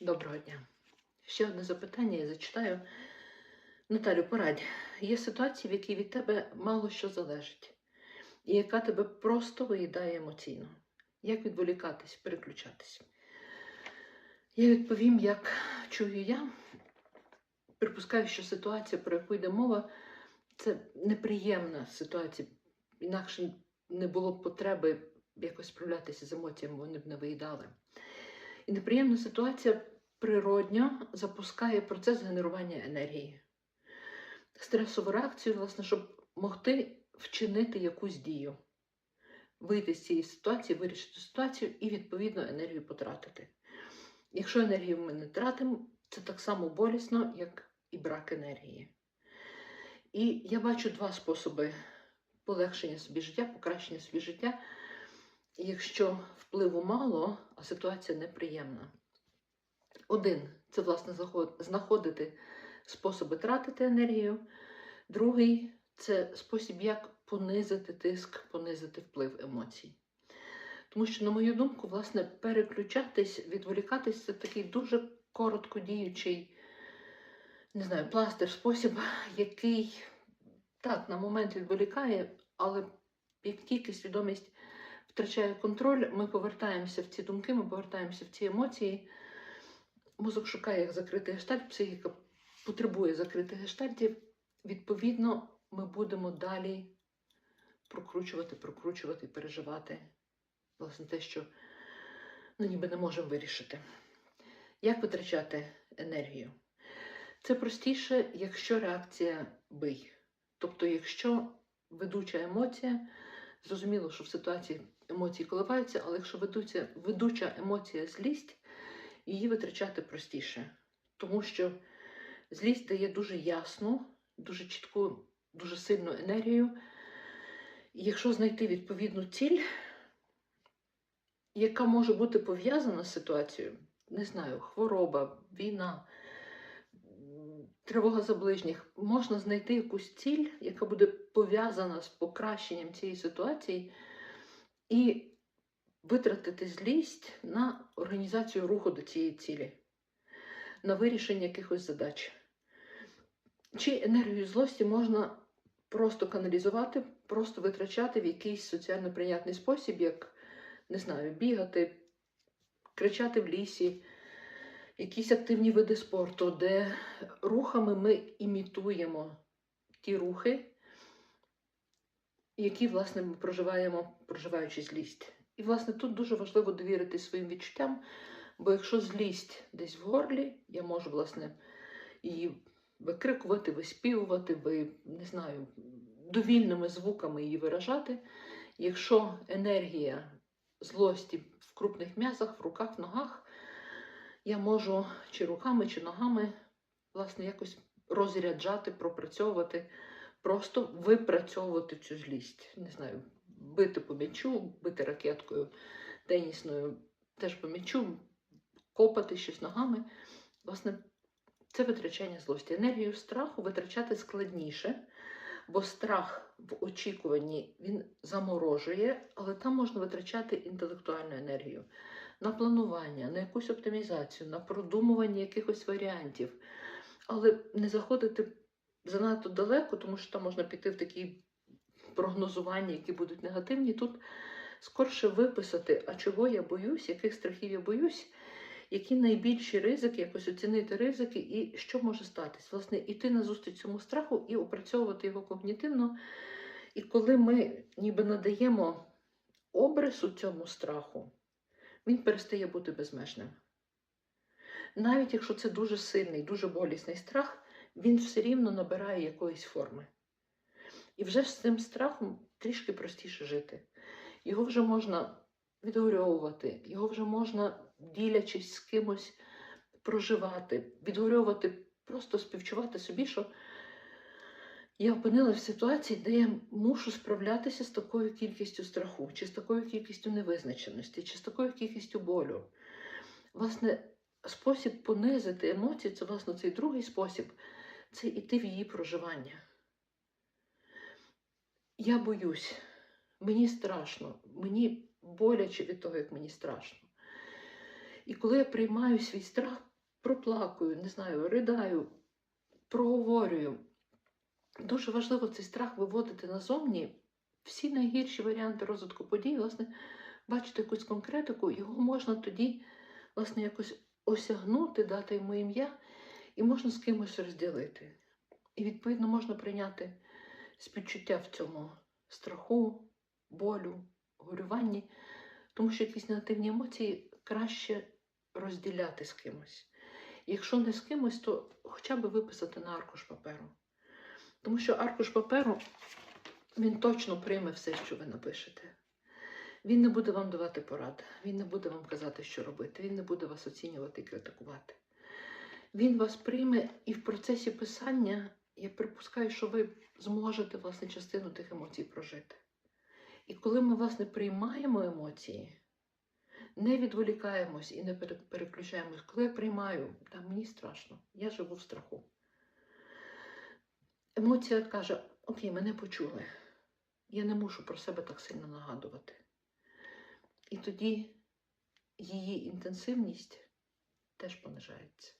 Доброго дня. Ще одне запитання я зачитаю. Наталю, порадь. Є ситуації, в якій від тебе мало що залежить, і яка тебе просто виїдає емоційно. Як відволікатись, переключатись? Я відповім, як чую я. Припускаю, що ситуація, про яку йде мова, це неприємна ситуація. Інакше не було б потреби якось справлятися з емоціями, вони б не виїдали. І неприємна ситуація природньо запускає процес генерування енергії. Стресову реакцію, власне, щоб могти вчинити якусь дію, вийти з цієї ситуації, вирішити ситуацію і, відповідно, енергію потратити. Якщо енергію ми не тратимо, це так само болісно, як і брак енергії. І я бачу два способи полегшення собі життя, покращення собі життя, якщо впливу мало, а ситуація неприємна. Один це, власне, знаходити способи тратити енергію. Другий це спосіб, як понизити тиск, понизити вплив емоцій. Тому що, на мою думку, власне, переключатись, відволікатись це такий дуже короткодіючий, не знаю, пластир, спосіб, який так, на момент відволікає, але як тільки свідомість втрачає контроль, ми повертаємося в ці думки, ми повертаємося в ці емоції. Мозок шукає, як закрити гештальт, психіка потребує закритих гештальтів. Відповідно, ми будемо далі прокручувати, прокручувати, переживати власне те, що ну, ніби не можемо вирішити. Як витрачати енергію? Це простіше, якщо реакція бий. Тобто, якщо ведуча емоція, зрозуміло, що в ситуації емоції коливаються, але якщо ведуться, ведуча емоція злість, її витрачати простіше. Тому що злість дає дуже ясну, дуже чітку, дуже сильну енергію. І якщо знайти відповідну ціль, яка може бути пов'язана з ситуацією, не знаю, хвороба, війна, тривога за ближніх, можна знайти якусь ціль, яка буде пов'язана з покращенням цієї ситуації, і витратити злість на організацію руху до цієї цілі, на вирішення якихось задач. Чи енергію злості можна просто каналізувати, просто витрачати в якийсь соціально прийнятний спосіб, як, не знаю, бігати, кричати в лісі, якісь активні види спорту, де рухами ми імітуємо ті рухи, які, власне, ми проживаємо, проживаючи злість. І, власне, тут дуже важливо довірити своїм відчуттям, бо якщо злість десь в горлі, я можу, власне, її викрикувати, виспівувати, ви, не знаю, довільними звуками її виражати. Якщо енергія злості в крупних м'язах, в руках, в ногах, я можу чи руками, чи ногами, власне, якось розряджати, пропрацьовувати, просто випрацьовувати цю злість. Не знаю, бити по м'ячу, бити ракеткою тенісною, теж по м'ячу, копати щось ногами. Власне, це витрачання злості. Енергію страху витрачати складніше, бо страх в очікуванні він заморожує, але там можна витрачати інтелектуальну енергію на планування, на якусь оптимізацію, на продумування якихось варіантів. Але не заходити занадто далеко, тому що там можна піти в такі прогнозування, які будуть негативні. Тут скорше виписати, а чого я боюсь, яких страхів я боюсь, які найбільші ризики, якось оцінити ризики і що може статись. Власне, іти назустріч цьому страху і опрацьовувати його когнітивно. І коли ми ніби надаємо обрису цьому страху, він перестає бути безмежним. Навіть якщо це дуже сильний, дуже болісний страх, він все рівно набирає якоїсь форми. І вже з цим страхом трішки простіше жити. Його вже можна відгорьовувати, його вже можна, ділячись з кимось, проживати, відгорьовувати, просто співчувати собі, що я опинилася в ситуації, де я мушу справлятися з такою кількістю страху, чи з такою кількістю невизначеності, чи з такою кількістю болю. Власне, спосіб понизити емоції, це, власне, цей другий спосіб це йти в її проживання. Я боюсь, мені страшно, мені боляче від того, як мені страшно. І коли я приймаю свій страх, проплакую, не знаю, ридаю, проговорюю. Дуже важливо цей страх виводити назовні. Всі найгірші варіанти розвитку подій, власне, бачити якусь конкретику, його можна тоді, власне, якось осягнути, дати йому ім'я, і можна з кимось розділити. І, відповідно, можна прийняти співчуття в цьому страху, болю, горюванні, тому що якісь негативні емоції краще розділяти з кимось. Якщо не з кимось, то хоча б виписати на аркуш паперу. Тому що аркуш паперу він точно прийме все, що ви напишете. Він не буде вам давати порад, він не буде вам казати, що робити, він не буде вас оцінювати і критикувати. Він вас прийме і в процесі писання, я припускаю, що ви зможете власне частину тих емоцій прожити. І коли ми, власне, приймаємо емоції, не відволікаємось і не переключаємось, коли я приймаю, та мені страшно, я живу в страху. Емоція каже: Окей, мене почули. Я не мушу про себе так сильно нагадувати. І тоді її інтенсивність теж понижається.